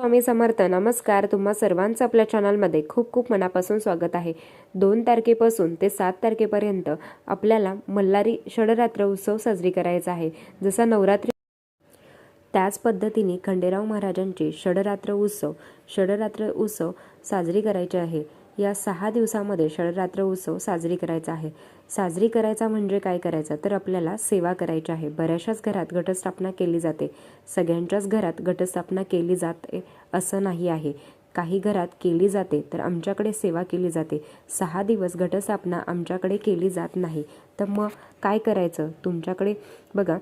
स्वामी समर्थ. नमस्कार. तुम्हा सर्वांचं आपल्या चॅनलमध्ये खूप खूप मनापासून स्वागत आहे. दोन तारखेपासून ते सात तारखेपर्यंत आपल्याला मल्हारी षडरात्र उत्सव साजरी करायचा आहे. जसा नवरात्री त्याच पद्धतीने खंडेराव महाराजांचे षडरात्र उत्सव षडरात्र उत्सव साजरी करायचे आहे. या सहा दिवसामध्ये षडरात्र उत्सव साजरी करायचा आहे. साजरी करायचा म्हणजे काय करायचं? तर आपल्याला सेवा करायची आहे. बऱ्याचशाच घरात घटस्थापना केली जाते. सगळ्यांच्याच घरात घटस्थापना केली जाते असं नाही आहे. काही घरात केली जाते तर आमच्याकडे सेवा केली जाते. सहा दिवस घटस्थापना आमच्याकडे केली जात नाही. तर मग काय करायचं? तुमच्याकडे बघा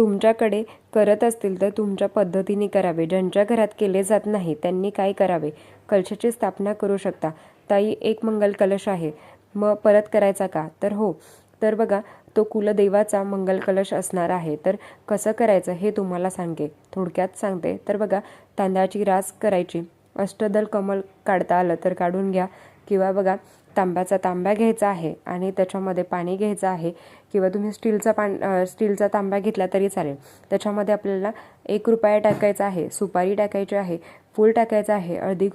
तुमच्याकडे करत असतील तर तुमच्या पद्धतीने करावे. ज्यांच्या घरात केले जात नाही त्यांनी काय करावे? कलशाची स्थापना करू शकता. ताई एक मंगल कलश आहे. मग परत करायचा का? तर हो. तर बघा तो कुलदेवाचा मंगल कलश असणार आहे. तर कसं करायचं हे तुम्हाला सांगे थोडक्यात सांगते. तर बघा तांदळाची रास करायची. अष्टदल कमल काढता आलं तर काढून घ्या. किंवा बघा तांब्याचा तांब्या घ्यायचा आहे आणि त्याच्यामध्ये पाणी घ्यायचं आहे किंवा तुम्ही स्टीलचा पान स्टीलचा तांब्या घेतला तरी चालेल. त्याच्यामध्ये आपल्याला एक रुपया टाकायचा आहे सुपारी टाकायची आहे फूल टाकायचं आहे अर्धी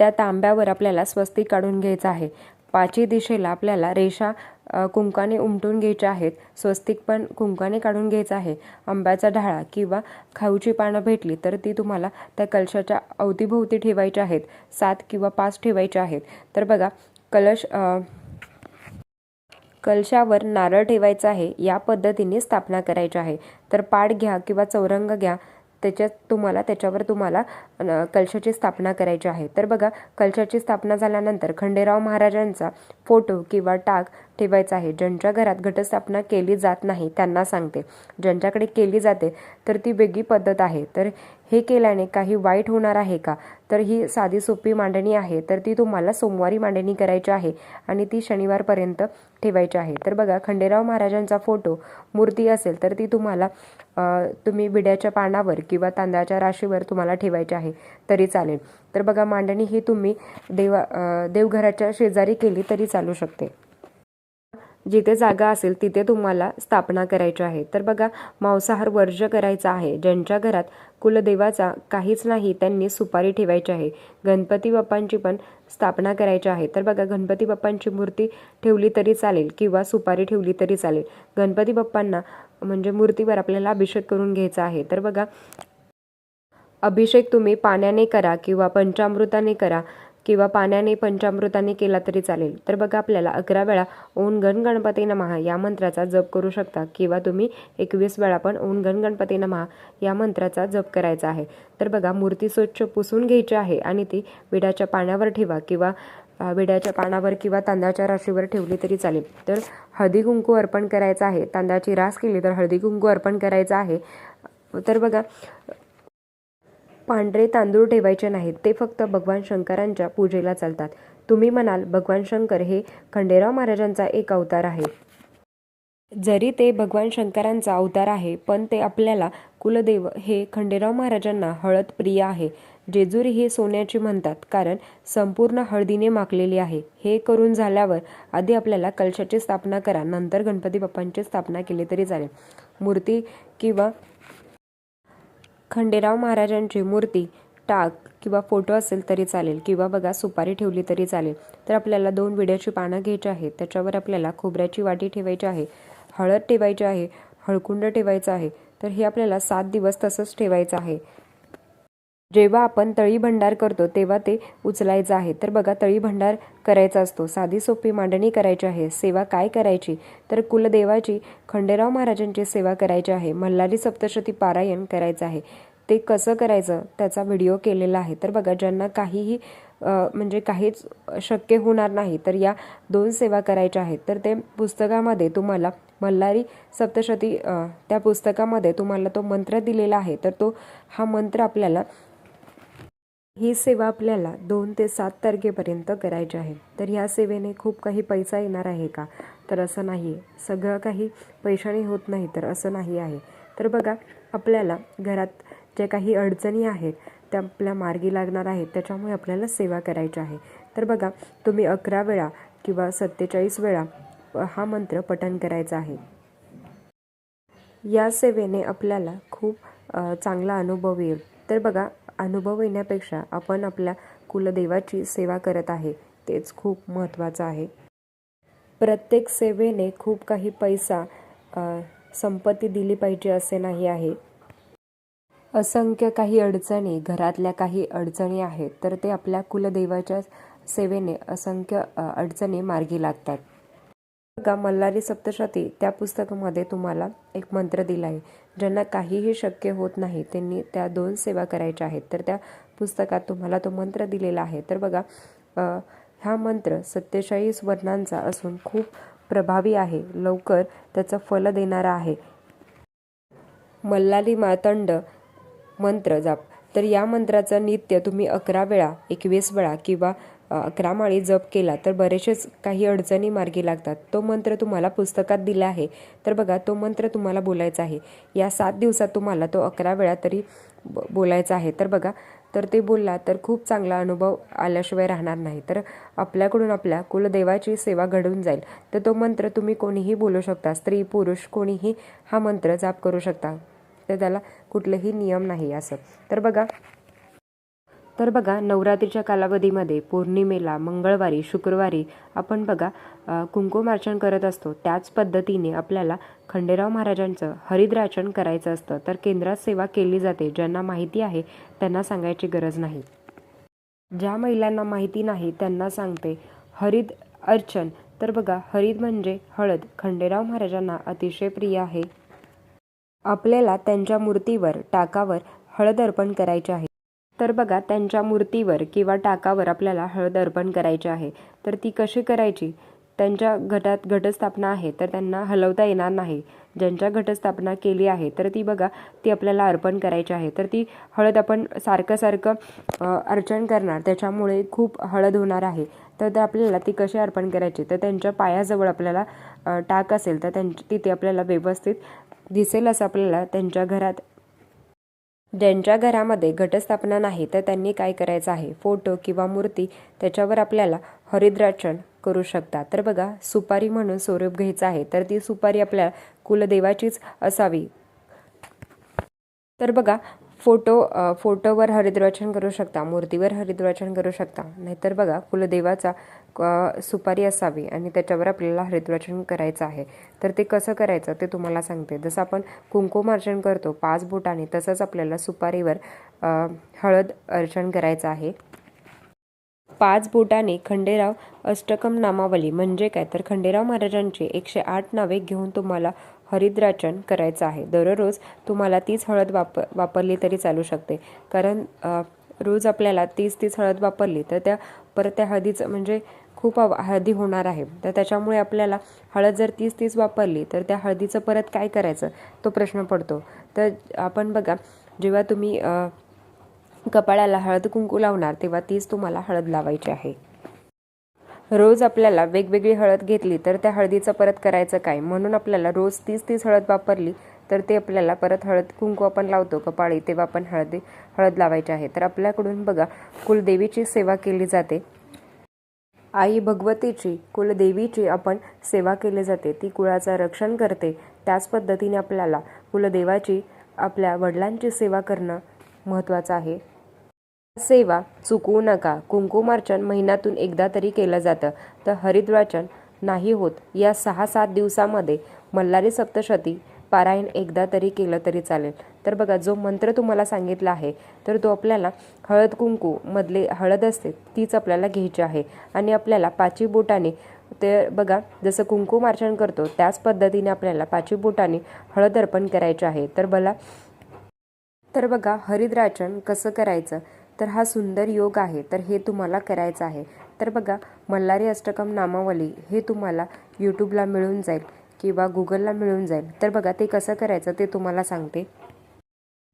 त्या तांब्यावर आपल्याला स्वस्तिक काढून घ्यायचं आहे. पाचही दिशेला आपल्याला रेषा कुंकाने उमटून घ्यायच्या आहेत. स्वस्तिक पण कुंकाने काढून घ्यायचं आहे. आंब्याचा ढाळा किंवा खाऊची पानं भेटली तर ती तुम्हाला त्या कलशाच्या अवतीभोवती ठेवायची आहेत. सात किंवा पाच ठेवायचे आहेत. तर बघा कलश कलशावर नारळ ठेवायचा आहे या पद्धतीने स्थापना करायची आहे. तर पाड घ्या किंवा चौरंग घ्या त्याच्यात तुम्हाला त्याच्यावर तुम्हाला कलशाची स्थापना करायची आहे. तर बघा कलशाची स्थापना झाल्यानंतर खंडेराव महाराजांचा फोटो किंवा टाक ठेवायचा आहे. ज्यांच्या घरात घटस्थापना केली जात नाही त्यांना सांगते. ज्यांच्याकडे केली जाते तर ती वेगळी पद्धत आहे. तर हे केल्याने काही वाईट होणार आहे का? तर ही साधी सोपी मांडणी आहे. तर ती तुम्हाला सोमवारी मांडणी करायची आहे आणि ती शनिवारपर्यंत ठेवायची आहे. तर बघा खंडेराव महाराजांचा फोटो मूर्ती असेल तर ती तुम्हाला तुम्ही विड्याच्या पानावर किंवा तांदळाच्या राशीवर तुम्हाला ठेवायची आहे. तरी चालेल. तर बघा मांडणी ही तुम्ही देवा देवघराच्या शेजारी केली तरी चालू शकते. जिथे जागा असेल तिथे तुम्हाला स्थापना करायची आहे. तर बघा मांसाहार वर्ज्य करायचा आहे. ज्यांच्या घरात कुलदेवाचा काहीच नाही त्यांनी सुपारी ठेवायची आहे. गणपती बाप्पांची पण स्थापना करायची आहे. तर बघा गणपती बाप्पांची मूर्ती ठेवली तरी चालेल किंवा सुपारी ठेवली तरी चालेल. गणपती बाप्पांना म्हणजे मूर्तीवर आपल्याला अभिषेक करून घ्यायचा आहे. तर बघा अभिषेक तुम्ही पाण्याने करा किंवा पंचामृताने करा किंवा पाण्याने पंचामृताने केला तरी चालेल. तर बघा आपल्याला अकरा वेळा ओन गण गणपती नमहा या मंत्राचा जप करू शकता किंवा तुम्ही एकवीस वेळा पण ओन गण गणपती नमहा या मंत्राचा जप करायचा आहे. तर बघा मूर्ती स्वच्छ पुसून घ्यायची आहे आणि ती विड्याच्या पाण्यावर ठेवा किंवा विड्याच्या पानावर किंवा तांदळाच्या राशीवर ठेवली तरी चालेल. तर हळदी कुंकू अर्पण करायचं आहे. तांदळाची रास केली तर हळदी कुंकू अर्पण करायचं आहे. तर बघा पांढरे तांदूळ ठेवायचे नाहीत. ते फक्त भगवान शंकरांच्या पूजेला चालतात. तुम्ही म्हणाल भगवान शंकर हे खंडेराव महाराजांचा एक अवतार आहे. जरी ते भगवान शंकरांचा अवतार आहे पण ते आपल्याला कुलदेव हे खंडेराव महाराजांना हळद प्रिय आहे. जेजुरी हे सोन्याची म्हणतात कारण संपूर्ण हळदीने माखलेली आहे. हे करून झाल्यावर आधी आपल्याला कलशाची स्थापना करा नंतर गणपती बाप्पांची स्थापना केली तरी चालेल. मूर्ती किंवा खंडेराव महाराजांची मूर्ती टाक किंवा फोटो असेल तरी चालेल किंवा बघा सुपारी ठेवली तरी चालेल. तर आपल्याला दोन विड्याची पानं घ्यायची आहेत. त्याच्यावर आपल्याला खोबऱ्याची वाटी ठेवायची आहे हळद ठेवायची आहे हळकुंड ठेवायचं आहे. तर हे आपल्याला सात दिवस तसंच ठेवायचं आहे. जेव्हा आपण तळी भंडार करतो तेव्हा ते उचलायचं आहे. तर बघा तळी भंडार करायचा असतो. साधी सोपी मांडणी करायची आहे. सेवा काय करायची? तर कुलदेवाची खंडेराव महाराजांची सेवा करायची आहे. मल्हारी सप्तशती पारायण करायचं आहे. ते कसं करायचं? त्याचा व्हिडिओ केलेला आहे. तर बघा ज्यांना काहीही म्हणजे काहीच शक्य होणार नाही तर या दोन सेवा करायच्या आहेत. तर ते पुस्तकामध्ये तुम्हाला मल्हारी सप्तशती त्या पुस्तकामध्ये तुम्हाला तो मंत्र दिलेला आहे. तर तो हा मंत्र आपल्याला ही सेवा आपल्याला दोन ते सात तारखेपर्यंत करायची आहे. तर ह्या सेवेने खूप काही पैसा येणार आहे का? तर असं नाही. आहे सगळं काही पैशाने होत नाही तर असं नाही आहे. तर बघा आपल्याला घरात ज्या काही अडचणी आहेत त्या आपल्या मार्गी लागणार आहेत. त्याच्यामुळे आपल्याला सेवा करायची आहे. तर बघा तुम्ही अकरा वेळा किंवा सत्तेचाळीस वेळा हा मंत्र पठण करायचा आहे. या सेवेने आपल्याला खूप चांगला अनुभव येईल. तर बघा अनुभव येण्यापेक्षा आपण आपल्या कुलदेवाची सेवा करत आहे तेच खूप महत्त्वाचं आहे. प्रत्येक सेवेने खूप काही पैसा संपत्ती दिली पाहिजे असे नाही आहे. असंख्य काही अडचणी घरातल्या काही अडचणी आहेत तर ते आपल्या कुलदेवाच्या सेवेने असंख्य अडचणी मार्गी लागतात. बघा मल्हारी सप्तशती त्या पुस्तकामध्ये तुम्हाला एक मंत्र दिला आहे. ज्यांना काहीही शक्य होत नाही त्यांनी त्या दोन सेवा करायच्या आहेत. तर त्या पुस्तकात तुम्हाला तो मंत्र दिलेला आहे. तर बघा हा मंत्र सत्तेचाळीस वर्णांचा असून खूप प्रभावी आहे. लवकर त्याचं फल देणारा आहे. मल्लाली मातंड मंत्र जाप. तर या मंत्राचं नित्य तुम्ही अकरा वेळा एकवीस वेळा किंवा अकरा माळी जप केला तर बरेचसेच काही अडचणी मार्गी लागतात. तो मंत्र तुम्हाला पुस्तकात दिला आहे. तर बघा तो मंत्र तुम्हाला बोलायचा आहे. या सात दिवसात तुम्हाला तो अकरा वेळा तरी ब- बोलायचा आहे. तर बघा तर ते बोलला तर खूप चांगला अनुभव आल्याशिवाय राहणार नाही. तर आपल्याकडून आपल्या कुलदेवाची सेवा घडून जाईल. तर तो मंत्र तुम्ही कोणीही बोलू शकता. स्त्री पुरुष कोणीही हा मंत्र जाप करू शकता. तर त्याला कुठलेही नियम नाही असं. तर बघा. तर बघा नवरात्रीच्या कालावधीमध्ये पौर्णिमेला मंगळवारी शुक्रवारी आपण बघा कुंकुमार्चन करत असतो. त्याच पद्धतीने आपल्याला खंडेराव महाराजांचं हरिद्राचन करायचं असतं. तर केंद्रात सेवा केली जाते. ज्यांना माहिती आहे त्यांना सांगायची गरज नाही. ज्या महिलांना माहिती नाही त्यांना सांगते हरिद अर्चन. तर बघा हरिद म्हणजे हळद. खंडेराव महाराजांना अतिशय प्रिय आहे. आपल्याला त्यांच्या मूर्तीवर टाकावर हळद अर्पण करायचे आहे. तर बघा त्यांच्या मूर्तीवर किंवा टाकावर आपल्याला हळद अर्पण करायची आहे. तर ती कशी करायची? त्यांच्या घटात घटस्थापना आहे तर त्यांना हलवता येणार नाही. ज्यांच्या घटस्थापना केली आहे तर ती बघा ती आपल्याला अर्पण करायची आहे. तर ती हळद आपण सारखं सारखं अर्चन करणार. त्याच्यामुळे खूप हळद होणार आहे. तर आपल्याला ती कशी अर्पण करायची? तर त्यांच्या पायाजवळ आपल्याला टाक असेल तर त्यां तिथे आपल्याला व्यवस्थित दिसेल असं आपल्याला त्यांच्या घरात. ज्यांच्या घरामध्ये घटस्थापना नाही तर त्यांनी काय करायचं आहे? फोटो किंवा मूर्ती त्याच्यावर आपल्याला हरिद्राचन करू शकता तर बघा सुपारी म्हणून स्वरूप घ्यायचं आहे तर ती सुपारी आपल्या कुलदेवाचीच असावी. तर बघा फोटो फोटोवर हरिद्वाचन करू शकता मूर्तीवर हरिद्वाचन करू शकता. नाहीतर बघा कुलदेवाचा सुपारी असावी आणि त्याच्यावर आपल्याला हरिद्राचन करायचं आहे. तर ते कसं करायचं ते तुम्हाला सांगते. जसं आपण कुंकुमार्चन करतो पाच बोटाने तसंच आपल्याला सुपारीवर हळद अर्चन करायचं आहे. पाच बोटाने खंडेराव अष्टकम नामावली. म्हणजे काय? तर खंडेराव महाराजांची एकशे आठ नावे घेऊन तुम्हाला हरिद्राचन करायचं आहे. दररोज तुम्हाला तीच हळद वाप वापरली तरी चालू शकते. कारण रोज आपल्याला तीस तीस हळद वापरली तर त्या परत त्या हळदीचं म्हणजे खूप हळदी होणार आहे. तर त्याच्यामुळे आपल्याला हळद जर तीस तीस वापरली तर त्या हळदीचं परत काय करायचं तो प्रश्न पडतो. तर आपण बघा जेव्हा तुम्ही कपाळाला हळद कुंकू लावणार तेव्हा तीच तुम्हाला हळद लावायची आहे. रोज आपल्याला वेगवेगळी हळद घेतली तर त्या हळदीचं परत करायचं काय? म्हणून आपल्याला रोज तीस तीस हळद वापरली तर ते आपल्याला परत हळद कुंकू आपण लावतो कपाळी तेव्हा आपण हळदी हळद लावायची आहे. तर आपल्याकडून बघा कुलदेवीची सेवा केली जाते. आई भगवतीची कुलदेवीची आपण सेवा केली जाते. ती कुळाचं रक्षण करते. त्याच पद्धतीने आपल्याला कुलदेवाची आपल्या वडिलांची सेवा करणं महत्त्वाचं आहे. सेवा चुकवू नका. कुंकुमार्चन महिन्यातून एकदा तरी केलं जातं. तर हरिद्वाचन नाही होत. या सहा सात दिवसामध्ये मल्हारी सप्तशती पारायण एकदा तरी केलं तरी चालेल. तर बघा जो मंत्र तुम्हाला सांगितला आहे तर तो आपल्याला हळद कुंकू मधले हळद असते तीच आपल्याला घ्यायची आहे. आणि आपल्याला पाची बोटाने ते बघा जसं कुंकुमार्चन करतो त्याच पद्धतीने आपल्याला पाची बोटाने हळद अर्पण करायचे आहे. तर मला तर बघा हरिद्राचन कसं करायचं? तर हा सुंदर योग आहे. तर हे तुम्हाला करायचं आहे. तर बघा मल्हारी अष्टकम नामावली हे तुम्हाला यूट्यूबला मिळून जाईल. किंवा गुगलला मिळून जाईल. तर बघा ते कसं करायचं ते तुम्हाला सांगते.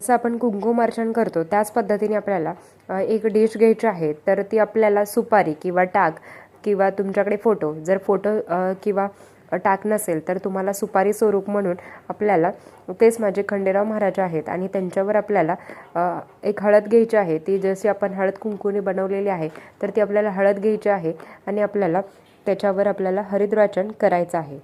जसं आपण कुंकुमार्चन करतो त्याच पद्धतीने आपल्याला एक डिश घ्यायची आहे तर ती आपल्याला सुपारी किंवा टाक किंवा तुमच्याकडे फोटो जर फोटो किंवा टाक नसेल तर तुम्हाला सुपारी स्वरूप म्हणून आपल्याला तेच माझे खंडेराव महाराज आहेत आणि त्यांच्यावर आपल्याला एक हळद घ्यायची आहे. ती जशी आपण हळद कुंकूने बनवलेली आहे तर ती आपल्याला हळद घ्यायची आहे आणि आपल्याला त्याच्यावर आपल्याला हरिद्राचन करायचं आहे.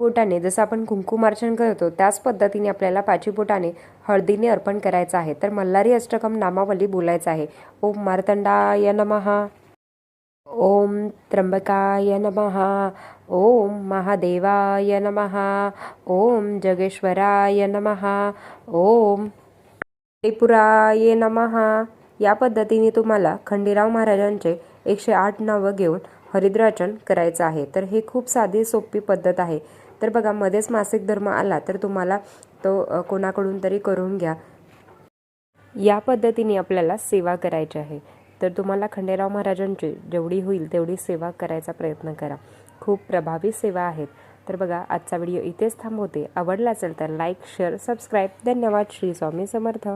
बोटाने जसं आपण कुंकुमार्चन करतो त्याच पद्धतीने आपल्याला पाचीपोटाने हळदीने अर्पण करायचं आहे. तर मल्हारी अष्टकम नामावली बोलायचं आहे. ओम मार्तंडाय नमः. ओम त्र्यंबकाय नमहा ओम महादेवाय नमहा ओम जगेश्वराय नमहा ओम त्रिपुराय नमः. या पद्धतीने तुम्हाला खंडेराव महाराजांचे एकशे आठ नावं घेऊन हरिद्राचन करायचं आहे. तर हे खूप साधी सोपी पद्धत आहे. तर बघा मध्येच मासिक धर्म आला तर तुम्हाला तो कोणाकडून तरी करून घ्या. या पद्धतीने आपल्याला सेवा करायची आहे. तर तुम्हाला खंडेराव महाराजांची जेवढी होईल तेवढी सेवा करायचा प्रयत्न करा. खूप प्रभावी सेवा आहेत. तर बघा आजचा व्हिडिओ इथेच थांबवते. आवडला असेल तर लाईक शेअर सबस्क्राईब. धन्यवाद. श्री स्वामी समर्थ.